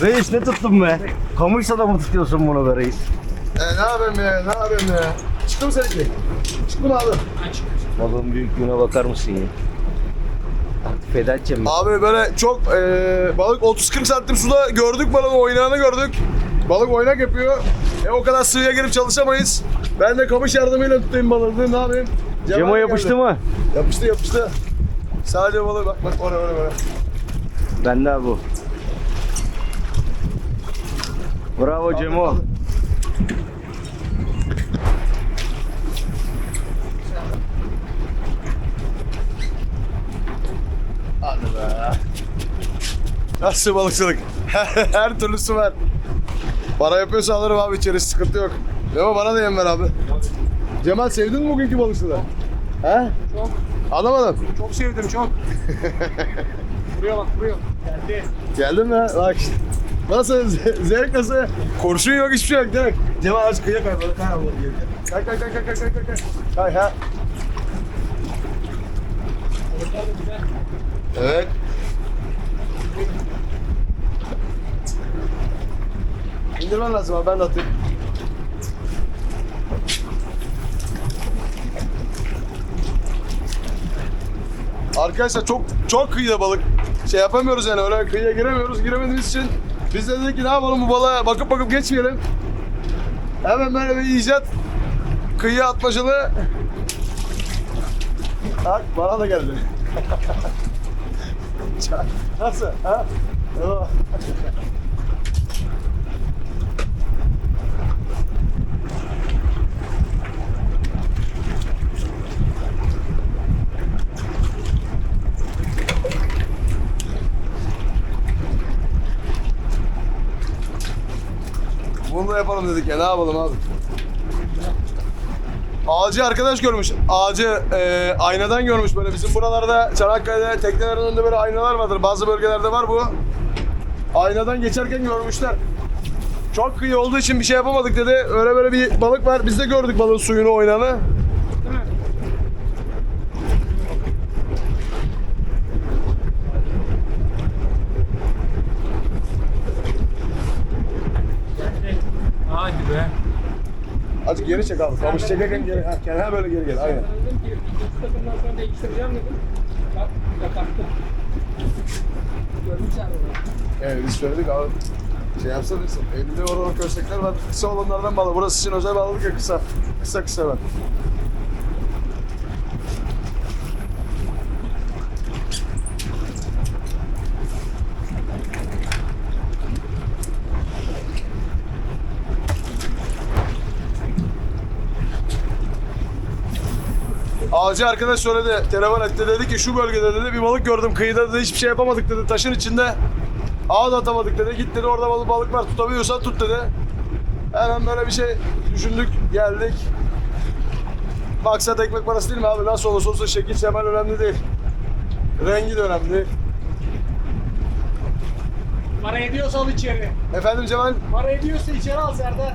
Reis ne tuttun be? Kamışsa da mı tutuyorsun bunu be reis? E, ne yapayım ya? Ne yapayım ya? Çıktı mı seninki? Çıktı mı abi? Balığın büyüklüğüne bakar mısın ya? Artık feda edeceğim mi? Abi böyle çok e, balık 30-40 santim suda gördük balığın oynağını gördük. Balık oynak yapıyor. E o kadar sığıya girip çalışamayız. Ben de kamış yardımıyla tutayım balığı. Ne yapayım? Cemal Cemo geldi. yapıştı mı? Yapıştı yapıştı. Sadece balığı bak bak oraya oraya oraya. Bende abi bu. Bravo Cemo. Hadi be. Nasıl balıkçılık? Her türlüsü var. Para yapıyorsa alırım abi içeri sıkıntı yok. Memo bana da yem ver abi. Cemal sevdin mi bugünkü balıkçılığı? He? Çok. Anlamadım. Çok sevdim çok. buraya bak buraya. Geldi. Geldin mi? Bak işte. Nasıl? ze- Zevk nasıl? Kurşun yok hiçbir şey yok direkt. Cemal aç kıyıya kay. Balık kay abla. Kay kay kay kay kay kay kay kay. Kay ha. Evet. İndirmen lazım abi ben de atayım. Arkadaşlar çok çok kıyıda balık. Şey yapamıyoruz yani öyle kıyıya giremiyoruz. Giremediğimiz için biz de dedik ki ne yapalım bu balığa bakıp bakıp geçmeyelim. Hemen böyle bir icat kıyıya atmacalı. Bak bana da geldi. Nasıl? Ha? Bunu da yapalım dedik ya ne yapalım abi. Ağacı arkadaş görmüş. Ağacı e, aynadan görmüş böyle. Bizim buralarda Çanakkale'de teknelerin önünde böyle aynalar vardır. Bazı bölgelerde var bu. Aynadan geçerken görmüşler. Çok kıyı olduğu için bir şey yapamadık dedi. Öyle böyle bir balık var. Biz de gördük balığın suyunu oynanı. Geri çek abi. Kamış çekerken geri. Ha, kendine böyle geri gel. Aynen. Ben ikinci takımdan sonra değiştireceğim dedim. Bak kapattım. Görmüşler. Evet biz söyledik abi. Şey yapsanız. Elinde oradan köstekler var. Kısa olanlardan balı. Burası için özel bağladık ya kısa. Kısa kısa var. Ağacı arkadaş söyledi, telefon etti dedi ki şu bölgede dedi bir balık gördüm kıyıda dedi hiçbir şey yapamadık dedi taşın içinde. Ağa da atamadık dedi. Git dedi orada balık, balık var tutabiliyorsan tut dedi. Hemen böyle bir şey düşündük geldik. Maksat ekmek parası değil mi abi? Nasıl olursa olsun şekil şemal önemli değil. Rengi de önemli. Para ediyorsa al içeri. Efendim Cemal? Para ediyorsa içeri al Serdar.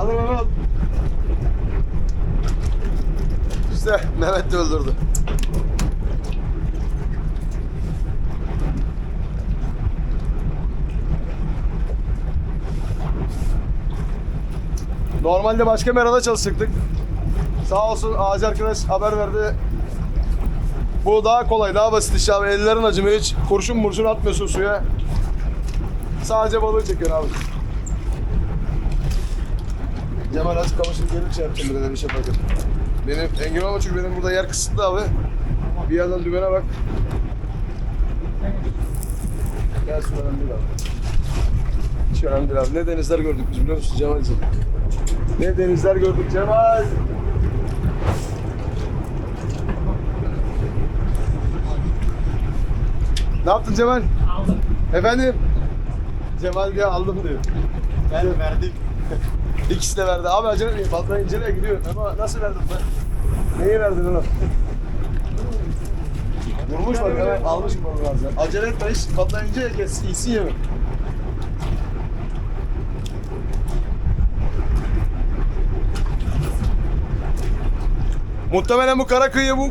Kaldır Mehmet. İşte Mehmet de öldürdü. Normalde başka merada çalışacaktık. Sağ olsun ağacı arkadaş haber verdi. Bu daha kolay, daha basit iş abi. Ellerin acımıyor hiç. Kurşun murşun atmıyorsun suya. Sadece balığı çekiyorsun abi. Cemal az kamışını gelip şey yapacağım bir de bir şey yaparken. Benim engin ama çünkü benim burada yer kısıtlı abi. Bir yandan dümene bak. Gel su önemli değil abi. Hiç önemli değil abi. Ne denizler gördük biz biliyor musun Cemal'ciğim? Ne denizler gördük Cemal. Ne yaptın Cemal? Aldım. Efendim? Cemal diye aldım diyor. Ben verdim. İkisi de verdi. Abi acele değil. Patlayın acele gidiyor. Ama nasıl verdin lan? Neyi verdin onu? Vurmuş bak hemen almış mı onu lazım? Acele etme hiç patlayınca kes, iyisi yeme. Muhtemelen bu kara kıyı bu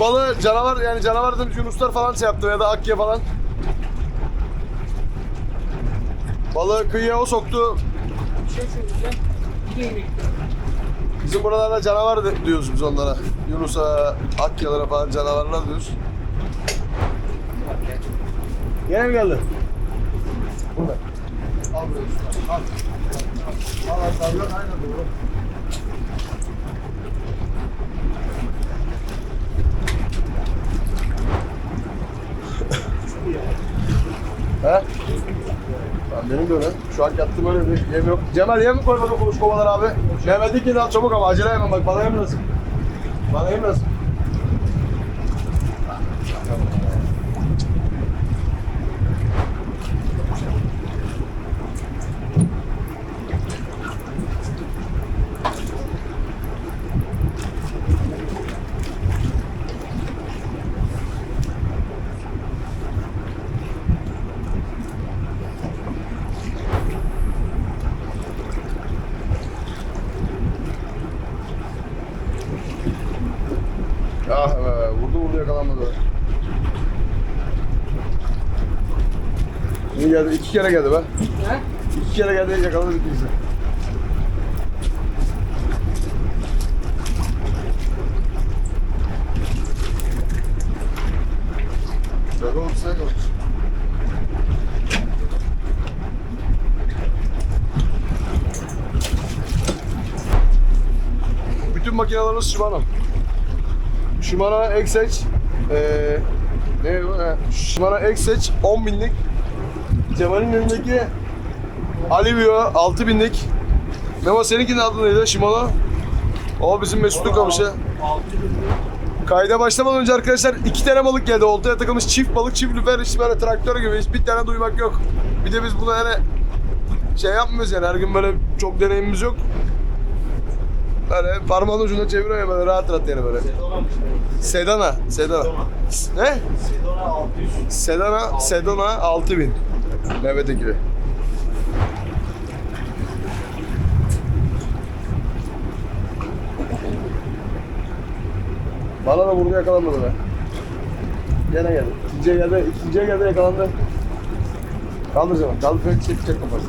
balığı canavar yani canavar dedim yunuslar falan şey yaptı ya da akya falan. Balığı kıyıya o soktu. Bizim buralarda canavar diyoruz biz onlara. Yunus'a, Akyalara falan canavarlar diyoruz. Gene mi geldi? Burada. Al buraya usta, al. Al al sallan aynen doğru. He? Lan benim de öyle. Şu an yattım öyle bir yem yok. Cemal yem mi koymadın kuluç kovalar abi? Mehmet'in ki çabuk ama acele hemen bak bana yem lazım. Bana yem lazım. Ah be, vurdu vurdu yakalanmadı. Şimdi geldi, iki kere geldi be. He? İki kere geldi yakaladı bitti bizi. Sakın sakın. Bütün makinelerimiz Shimano. Shimano XH eee ne Shimano XH 10 binlik. Cemal'in önündeki Alivio 6 binlik. Memo seninkinin adı neydi? Shimano. O bizim Mesut'un kamışı. Kayda başlamadan önce arkadaşlar iki tane balık geldi. Oltaya takılmış çift balık, çift lüfer, işte böyle traktör gibi. Hiç bir tane duymak yok. Bir de biz bunu yani şey yapmıyoruz yani her gün böyle çok deneyimimiz yok. Böyle parmağın ucunda çeviriyor böyle rahat rahat yani böyle. Sedana, Sedana. Ne? Sedona 600. Sedana, Sedona 6000. Mehmet Ekili. Bana da burada yakalanmadı be. Gene geldi. İkinciye geldi, ikinciye geldi yakalandı. Kaldır canım, kaldır fren çekecek kafası.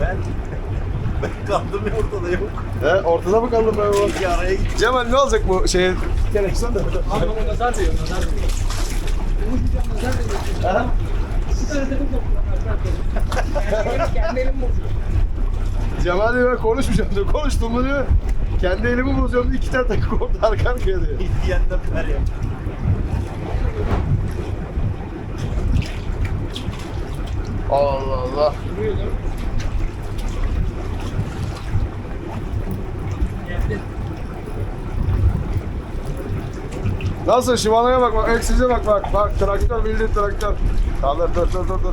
Ben ben kaldım ya ortada yok. He, ortada mı kaldın be baba? Bir araya gittim. Cemal ne olacak bu şeye? Televizyon da. Abi bana nazar diyor, nazar diyor. Ha? Kendi bozuyor. Cemal diyor ben konuşmayacağım diyor. Konuştum mu diyor. Kendi elimi bozuyorum. İki tane takı oldu arka arkaya diyor. İhtiyenden ver ya. Allah Allah. Duruyor değil mi? Nasıl Shimano'ya bak bak. Eksize bak bak. Bak traktör bildiğin traktör. Kaldır dur dur dur dur.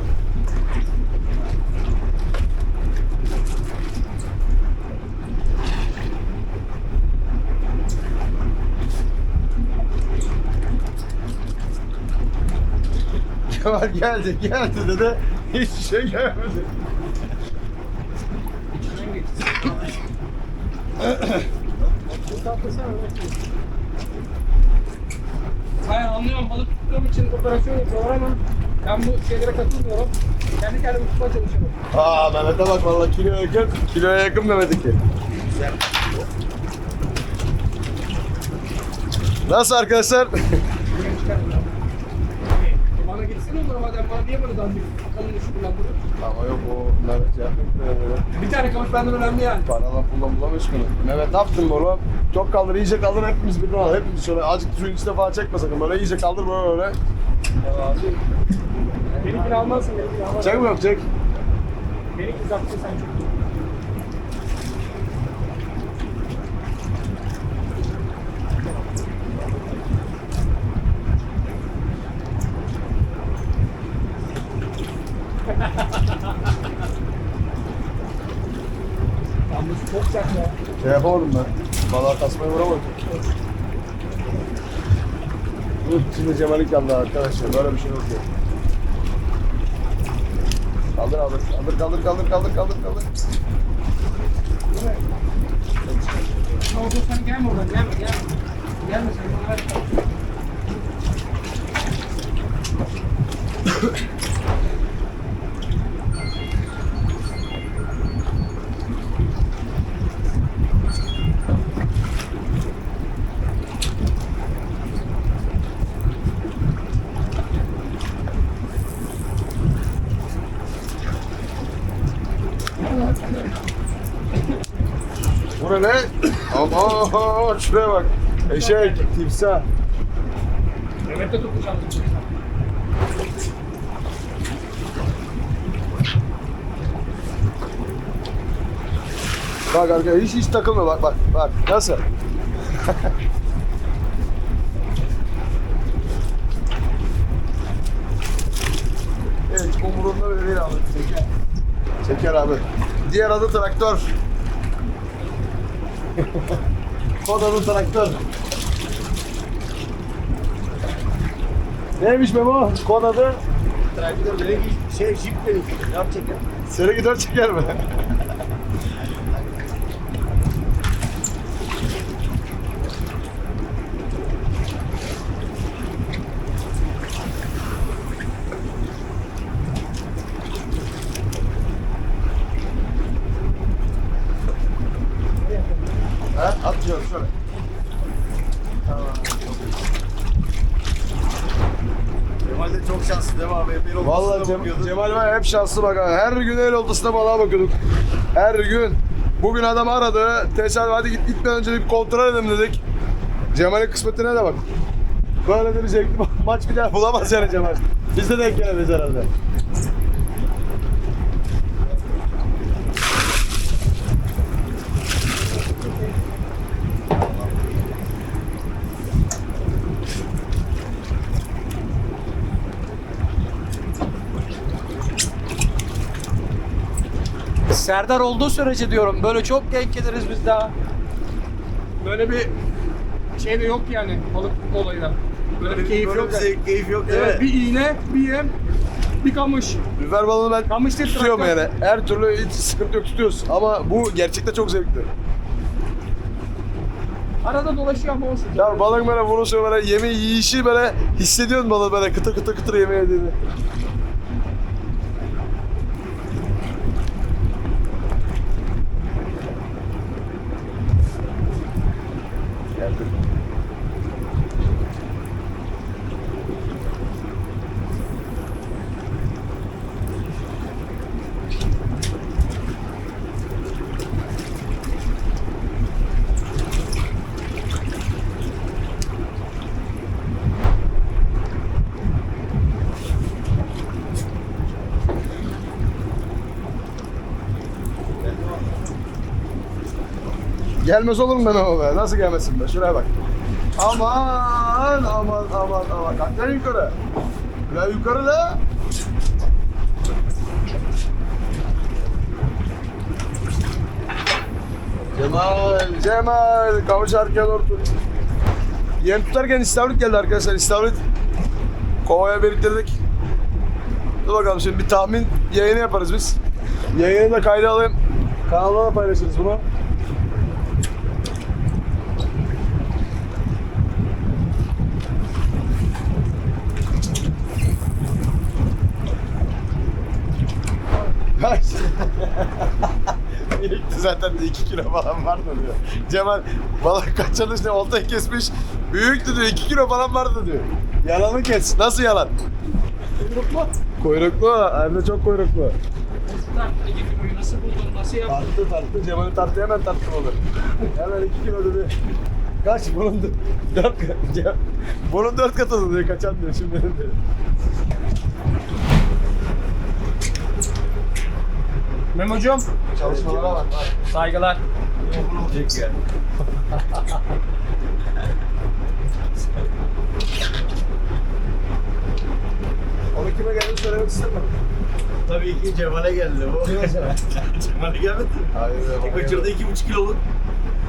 Kemal geldi geldi dedi. Hiçbir şey gelmedi. Hayır anlıyorum balık tuttuğum için operasyon yapıyorlar ama ben bu şeylere katılmıyorum. Kendi kendime tutmaya çalışıyorum. Aa Mehmet'e bak vallahi kiloya yakın. Kiloya yakın Mehmet'inki. Nasıl arkadaşlar? Ben. Bana gitsene o zaman madem bana niye böyle dandik kalın işi kullandırıyor? Ama yok o Mehmet şey yapıyor. Bir tane kamış benden önemli yani. Paradan puldan bulamıyoruz ki. Mehmet ne yaptın oğlum? Çok kaldır, iyice kaldır hepimiz birden al. Hepimiz şöyle azıcık suyun içine falan çekme sakın. Böyle iyice kaldır böyle böyle. Benimkini almazsın, benimkini almazsın. Çek mi yok çek? Benimkini zaptı sen çok. Yalnız çok sert ya. Şey yapamadım ben. Tasmayı vuramadım. Dur şimdi Cemal'in kaldı arkadaşlar. Böyle bir şey yok ya. Kaldır. Kaldır kaldır kaldır kaldır kaldır kaldır. Ne oldu sen gelme oradan gelme gelme. Gelme sen bana ver. Bu ne? Aman şuraya bak. Eşek, timsah. Mehmet de tutmuş aldım. Bak arkadaşlar hiç hiç takılma bak bak bak nasıl? evet bile değil abi. Çeker. Çeker abi. Diğer adı traktör. Kod adı traktör. Neymiş Memo? Kod adı? Traktör ki şey jip dedi. Yap çeker. Seni gider çeker mi? Ha? Atıyoruz şöyle. Kemal de çok şanslı değil mi abi? Hep el olmasına Vallahi Cem-. Cemal var hep şanslı bak abi. Her gün el oltasına balığa bakıyorduk. Her gün. Bugün adam aradı. Tesadüf hadi git gitmeden önce bir kontrol edelim dedik. Cemal'in kısmetine de bak. Böyle de bir zevkli ma- maç bir daha bulamaz yani Cemal. Biz de denk gelemeyiz herhalde. Serdar olduğu sürece diyorum böyle çok denk geliriz biz daha. Böyle bir şey de yok yani balık olayına. Böyle bir keyif yok. bir zevk, keyif yok değil Evet, mi? bir iğne, bir yem, bir kamış. Biber balığını ben Kamış değil, tutuyorum traktör. yani. Her türlü hiç sıkıntı yok tutuyoruz. Ama bu gerçekten çok zevkli. Arada dolaşıyor ama olsun. Ya balık böyle vurursa böyle yemi yiyişi böyle hissediyorsun balığı böyle kıtır kıtır kıtır yemeği yediğini. Geldim. Gelmez olur mu ben o be? Nasıl gelmesin be? Şuraya bak. Aman aman aman aman. Kalk lan yukarı. La yukarı la. Cemal, Cemal. Kavuş arkaya doğru tut. Yem tutarken istavrit geldi arkadaşlar. İstavrit kovaya biriktirdik. Dur bakalım şimdi bir tahmin yayını yaparız biz. Yayını da kayda alayım. Kanalda da paylaşırız bunu. Kaç? İlk zaten de 2 kilo falan vardı diyor. Cemal balık kaçırmış ne oltayı kesmiş. Büyüktü diyor 2 kilo falan vardı diyor. Yalanı kes. Nasıl yalan? Kuyruklu. Kuyruklu. Hem de çok kuyruklu. Nasıl Ege Kuyruklu nasıl buldun, nasıl yaptın? Tarttı tarttı. Cemal'in tartı hemen tarttım olur. Hemen 2 kilo dedi. Kaç? Bunun 4 Bunun 4 katı diyor. Kaçan diyor şimdi diyor. Memo'cum. Çalışmalara bak. Saygılar. Onu kime geldi söylemek istemiyorum. Tabii ki Cemal'e geldi bu. Cemal'e gelmedi mi? Hayır. E, Kaçırdı iki buçuk kiloluk.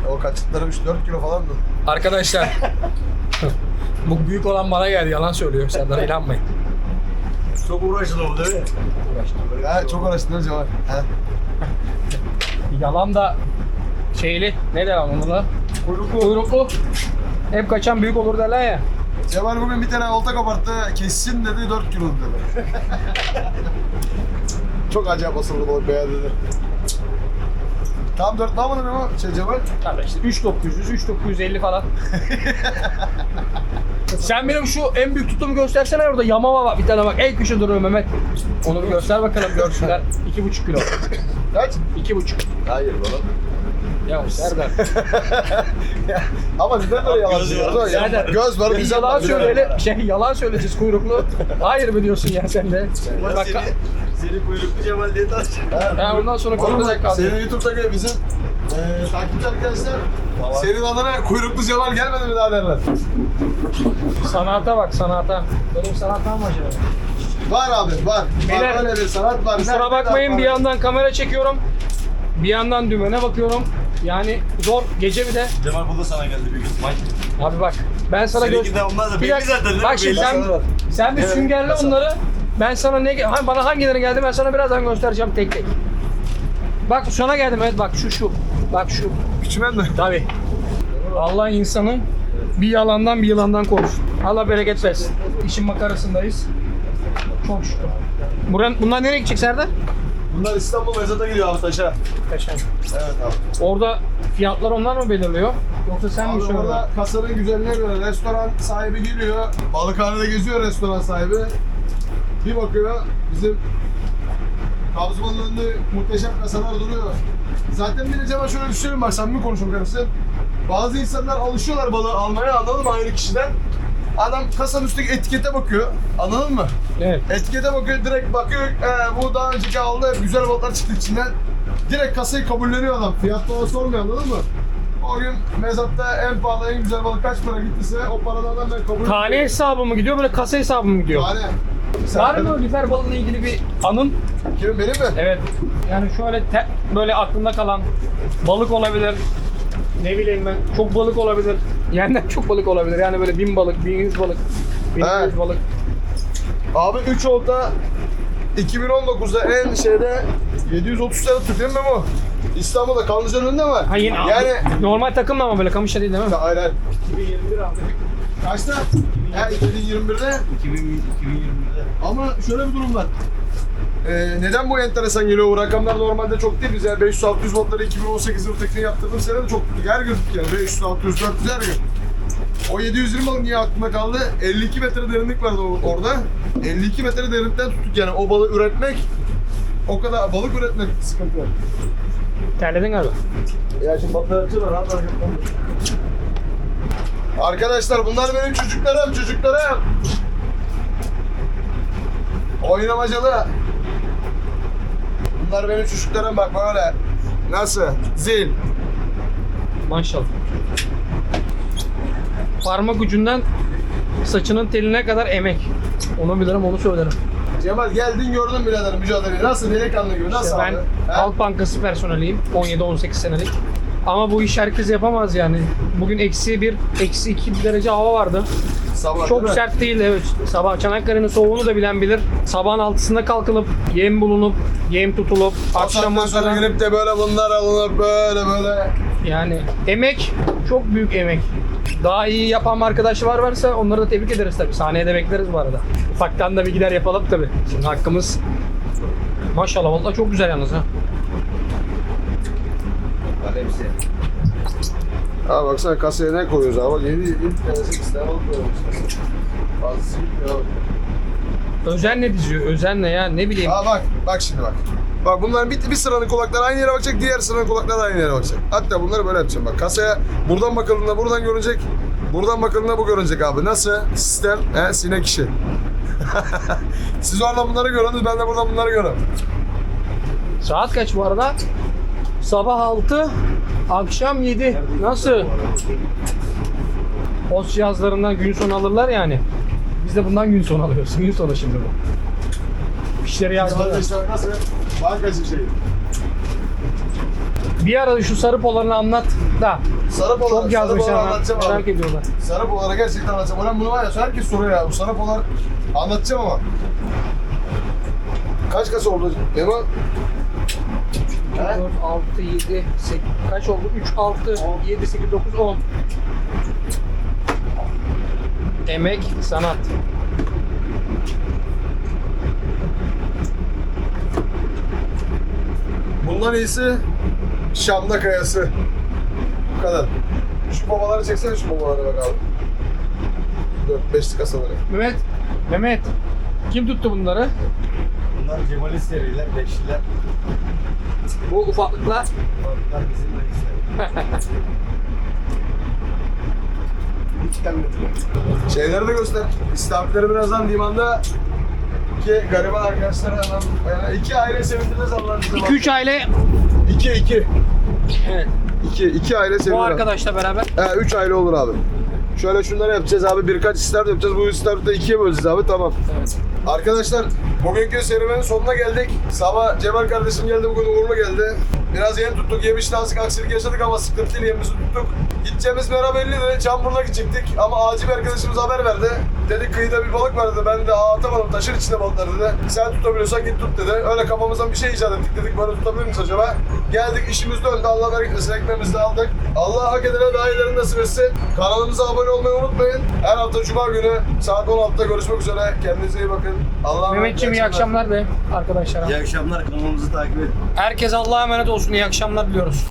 O kaçtıkları 3-4 kilo falandı. Arkadaşlar. bu büyük olan bana geldi yalan söylüyor Serdar inanmayın. Çok uğraşıldı o değil mi? Ha, çok araştırma Cemal. Ha. Yalan da şeyli. Ne der onunla? Kuyruklu. Kuyruklu. Hep kaçan büyük olur derler ya. Cemal bugün bir tane olta kabarttı. Kesin dedi 4 kilo dedi. çok acayip asıldı balık be ya dedi. Tam 4 ne yapmadın ama şey Cemal? Tabii işte 3900, 3950 falan. Sen benim şu en büyük tutumu göstersene orada yamama var bir tane bak en köşe duruyor Mehmet. Onu bir göster bakalım görsünler. 2,5 kilo. Kaç? 2,5. Hayır baba. Ya Serdar. Ama neden böyle yalan var. Ya, Serdar. Göz var, bizim yalan var. söyle. Şey yalan söyleyeceğiz kuyruklu. Hayır mı diyorsun ya sen de? Bak Bak, seni, seni kuyruklu Cemal diye tanışacağım. ha, ondan sonra Oğlum konuşacak kaldı. senin YouTube'daki bizim eee takipçi arkadaşlar senin adına kuyruklu Cemal gelmedi mi daha derler. Sanata bak sanata. Benim mı acaba? Var abi var. Beyler, var öyle bir sanat var. Kusura bakmayın bir yandan kamera çekiyorum. Bir yandan dümene bakıyorum. Yani zor gece bir de. Cemal bu da sana geldi büyük ihtimal. Abi bak ben sana Seninki göz... de onlar da Bir belli dakika, zaten. değil mi? Bak şimdi Belli. sen, sen bir Evet, süngerle mesela. onları. Ben sana ne ha, bana hangileri geldi ben sana birazdan göstereceğim tek tek. Bak sana geldim evet bak şu şu. Bak şu. Küçümen de. Tabi. Allah insanı bir yalandan bir yılandan korusun. Allah bereket versin. İşin makarasındayız. Çok şükür. Buran, bunlar nereye gidecek Serdar? Bunlar İstanbul Mezat'a gidiyor abi taşa. Kaçan. Evet abi. Orada fiyatlar onlar mı belirliyor? Yoksa sen mi Abi söylüyorsun? orada kasanın güzelliğine göre restoran sahibi geliyor. Balıkhanede geziyor restoran sahibi. Bir bakıyor bizim Kabzıman'ın önünde muhteşem kasalar duruyor. Zaten bir Cemal şöyle söyleyeyim bak samimi konuşalım kardeşim. Bazı insanlar alışıyorlar balığı almaya anladın mı aynı kişiden. Adam kasanın üstteki etikete bakıyor. Anladın mı? Evet. Etikete bakıyor direkt bakıyor. Ee, bu daha önceki aldı güzel balıklar çıktı içinden. Direkt kasayı kabulleniyor adam. Fiyat falan sormuyor anladın mı? O gün mezatta en pahalı en güzel balık kaç para gittiyse o paradan adam ben kabul Tane hesabı mı gidiyor böyle kasa hesabı mı gidiyor? Tane. Var mı lüfer balığıyla ilgili bir anın? Kimin benim mi? Evet. Yani şöyle te- böyle aklında kalan balık olabilir. Ne bileyim ben çok balık olabilir. Yenden çok balık olabilir. Yani böyle bin balık, bin yüz balık, bin He. yüz balık. Abi 3 olta 2019'da en şeyde 730 tane tuttu değil mi Memo? İstanbul'da Kanlıca'nın önünde var. Ha yine Yani normal takımla ama böyle kamışla değil değil mi? Hayır hayır. 2021 abi. Kaçta? Ya 2021'de 2020'de. Ama şöyle bir durum var. Ee, neden bu enteresan geliyor? Bu rakamlar normalde çok değil. Biz yani 500-600 botları 2018 yılı tekniği yaptırdığım sene de çok gün tuttuk yani. 500, 600, 400 her gün. O 720 balık niye aklımda kaldı? 52 metre derinlik vardı o- orada. 52 metre derinlikten tuttuk yani. O balığı üretmek o kadar balık üretmek sıkıntı. Terledin galiba. Ya şimdi balıkçı var. Arkadaşlar bunlar benim çocuklarım, çocuklarım. Oynamacalı. Bunlar benim çocuklarım bak böyle. Nasıl? Zil. Maşallah. Parmak ucundan saçının teline kadar emek. Onu bilirim, onu söylerim. Cemal geldin gördün birader mücadeleyi. Nasıl delikanlı gibi? Nasıl İşte ben abi? He? Halk Bankası personeliyim. 17-18 senelik. Ama bu iş herkes yapamaz yani. Bugün eksi bir, eksi iki derece hava vardı. Sabah Çok değil sert değil evet. Sabah Çanakkale'nin soğuğunu da bilen bilir. Sabahın altısında kalkılıp yem bulunup yem tutulup saatten sonra kadar gelip de böyle bunlar alınıp böyle böyle. yani emek çok büyük emek. Daha iyi yapan arkadaş var varsa onları da tebrik ederiz tabii. Sahneye de bekleriz bu arada. Ufaktan da bir gider yapalım tabii. Şimdi hakkımız Maşallah vallahi çok güzel yalnız ha. Hepsi. Ha baksana kasaya ne koyuyoruz abi? Bak 7 7 tanesi İstanbul koyuyoruz. Fazlası gitmiyor abi. Özenle diziyor. Özenle ya ne bileyim. Aa bak, bak şimdi bak. Bak bunların bir, bir sıranın kulakları aynı yere bakacak, diğer sıranın kulakları aynı yere bakacak. Hatta bunları böyle yapacağım bak. Kasaya buradan bakıldığında buradan görünecek, buradan bakıldığında bu görünecek abi. Nasıl? Sistem, he, sinek işi. Siz orada bunları görüyorsunuz, ben de buradan bunları görüyorum. Saat kaç bu arada? Sabah 6, akşam 7. Nasıl? Post cihazlarından gün sonu alırlar yani. Biz de bundan gün sonu alıyoruz. Gün sonu şimdi bu. İşleri yazdılar. Nasıl? Bankacı şeyi. Bir ara şu sarı polarını anlat da. Sarı polar, Çok sarı yazmışlar. polar ha. anlatacağım Merak abi. ediyorlar. Sarı polara gerçekten anlatacağım. Ulan bunu var ya, herkes soruyor ya. Bu sarı polar anlatacağım ama. Kaç kasa oldu Memo? 4, 6, 7, 8, kaç oldu? 3, 6, 7, 8, 9, 10. Emek, sanat. Bundan iyisi Şam'da kayası. Bu kadar. Şu babaları çeksene şu babalara bak abi. 4-5'li kasaları. Mehmet, Mehmet. Kim tuttu bunları? Bunlar Cemal'in seriler, beşliler. Bu ufaklıklar. Bunlar bizim reisler. Hiç gelmediler. Şeyleri de göster. İstavritleri birazdan limanda iki gariban arkadaşlara hemen yani iki aile sevindireceğiz Allah'ın izniyle. 2-3 aile. İki, iki. Evet. İki, iki aile Bu sevindir. arkadaşla beraber. He, üç aile olur abi. Şöyle şunları yapacağız abi. Birkaç istavrit yapacağız. Bu istavriti de ikiye böleceğiz abi. Tamam. Evet. Arkadaşlar bugünkü serüvenin sonuna geldik. Sabah Cemal kardeşim geldi bugün uğurlu geldi. Biraz yem tuttuk, yem işte azıcık aksilik yaşadık ama sıkıntı değil yemimizi tuttuk. Gideceğimiz mera belliydi, Çambur'una gidecektik ama acil bir arkadaşımız haber verdi. Dedi kıyıda bir balık var dedi, ben de "Aa, atamadım taşır içinde balıklar dedi. Sen tutabiliyorsan git tut dedi. Öyle kafamızdan bir şey icat ettik dedik böyle tutabilir miyiz acaba? Geldik işimiz döndü, Allah bereket versin ekmeğimizi de aldık. Allah hak edene daha iyilerini nasip etsin. Kanalımıza abone olmayı unutmayın. Her hafta Cuma günü saat 16'da görüşmek üzere. Kendinize iyi bakın. Allah'a emanet Mehmetciğim iyi akşamlar be arkadaşlar. İyi akşamlar kanalımızı takip edin. Herkes Allah'a emanet olsun. İyi akşamlar diliyoruz.